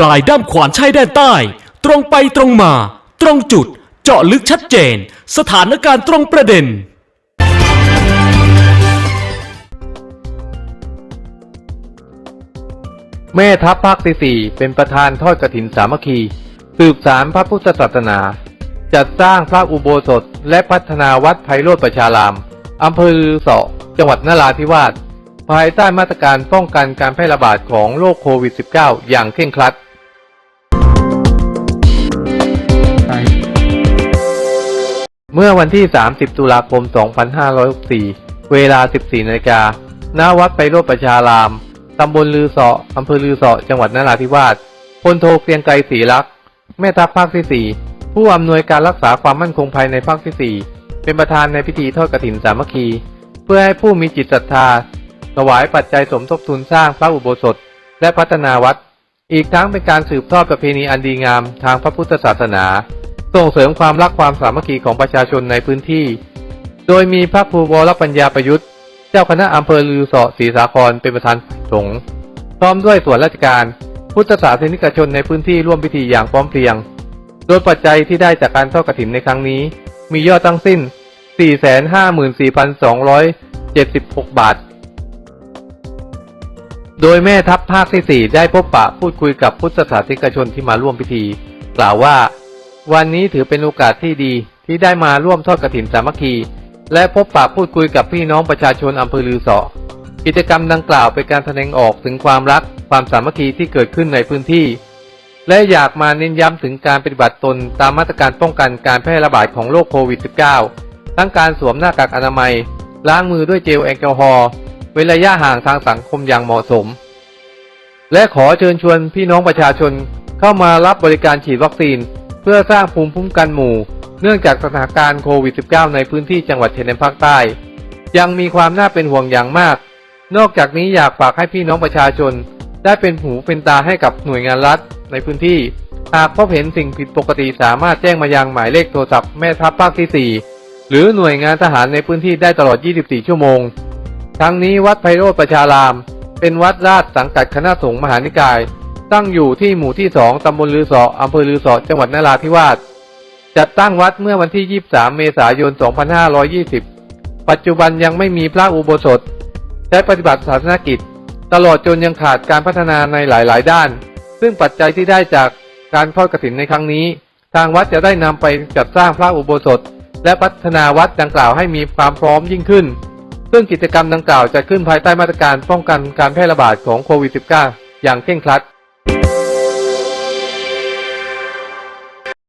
ปลายด้ามขวานใช้ด้านใต้ ตรงไปตรงมา ตรงจุด เจาะลึกชัดเจน สถานการณ์ตรงประเด็น แม่ทัพภาคที่สี่เป็นประธานทอดกฐินสามัคคี สืบสารพระพุทธศาสนา จัดสร้างพระอุโบสถและพัฒนาวัดไพโรธประชารามอำเภอลือเสาะจังหวัดนราธิวาสภายใต้มาตรการป้องกันการแพร่ระบาดของโรคโควิด -19 อย่างเคร่งครัด เมื่อวันที่ 30 ตุลาคม 2564 เวลา 14นาฬิกาณวัดไพโรธประชาราม ตำบลลือเสาะอำเภอลือเสาะ จังหวัดนราธิวาสพลโทเกรียงไกรศรีลักษ์แม่ทัพภาคที่ 4 ผู้อำนวยการรักษาความมั่นคงภายในภาคที่ 4 เป็นประธานในพิธีทอดกฐินสามัคคี เพื่อให้ผู้มีจิตศรัทธา ถวายปัจจัยสมทบทุนสร้างพระอุโบสถ และพัฒนาวัด อีกทั้งเป็นการสืบทอดประเพณีอันดีงามทางพระพุทธศาสนา ส่งเสริมความรักความสามัคคีของประชาชนในพื้นที่ โดยมีพระครูวรปัญญาประยุทธ์ เจ้าคณะอำเภอลือเสาะศรีสาครเป็นประธานสงฆ์พร้อมด้วยส่วนราชการ พุทธศาสนิกชนในพื้นที่ร่วมพิธีอย่างพร้อมเพรียง โดยปัจจัยที่ได้จากการทอดกฐินในครั้งนี้ มียอดทั้งสิ้น 454,276 บาท โดยแม่ทัพภาคที่ 4 ได้พบปะพูดคุยกับพุทธศาสนิกชนที่มาร่วมพิธี กล่าวว่า วันนี้ถือเป็นโอกาสที่ดีที่ได้มาร่วมทอดกฐินสามัคคี และพบปะพูดคุยกับพี่น้องประชาชนอำเภอลือเสาะกิจกรรมดังกล่าวเป็นการแสดงออกถึงความรักความสามัคคีที่เกิดขึ้นในพื้นที่ และอยากมาเน้นย้ำถึงการปฏิบัติตนตามมาตรการป้องกันการแพร่ระบาดของโรคโควิด -19 ทั้งการสวมหน้ากากอนามัย ล้างมือด้วยเจลแอลกอฮอล์เว้นระยะห่างทางสังคมอย่างเหมาะสม และขอเชิญชวนพี่น้องประชาชนเข้ามารับบริการฉีดวัคซีน เพื่อสร้างภูมิคุ้มกันหมู่ เนื่องจากสถานการณ์โควิด -19 ในพื้นที่จังหวัดชายแดนภาคใต้ ยังมีความน่าเป็นห่วงอย่างมาก นอกจากนี้อยากฝากให้พี่น้องประชาชน ได้เป็นหูเป็นตาให้กับหน่วยงานรัฐในพื้นที่ หากพบเห็นสิ่งผิดปกติสามารถแจ้งมายังหมายเลขโทรศัพท์แม่ทัพภาคที่ 4 หรือหน่วยงานทหารในพื้นที่ได้ตลอด 24 ชั่วโมง ทั้งนี้วัดไพโรธประชาราม เป็นวัดราชสังกัดคณะสงฆ์มหานิกาย ตั้งอยู่ที่หมู่ที่2ตำบลลือสาะอำเภอลือสาะจังหวัดนราธิวาสจัดตั้งวัดเมื่อวันที่ 23 เมษายน 2520 ปัจจุบันยังไม่มีพระอุโบสถใช้ปฏิบัติศาสนกิจ ตลอดจนยังขาดการพัฒนาในหลาย ๆ ด้าน ซึ่งปัจจัยที่ได้จากการทอดกฐินในครั้งนี้ ทางวัดจะได้นำไปจัดสร้างพระอุโบสถ และพัฒนาวัดดังกล่าวให้มีความพร้อมยิ่งขึ้น ซึ่งกิจกรรมดังกล่าวจะขึ้นภายใต้มาตรการป้องกันการแพร่ระบาดของโควิด -19 อย่างเคร่งครัด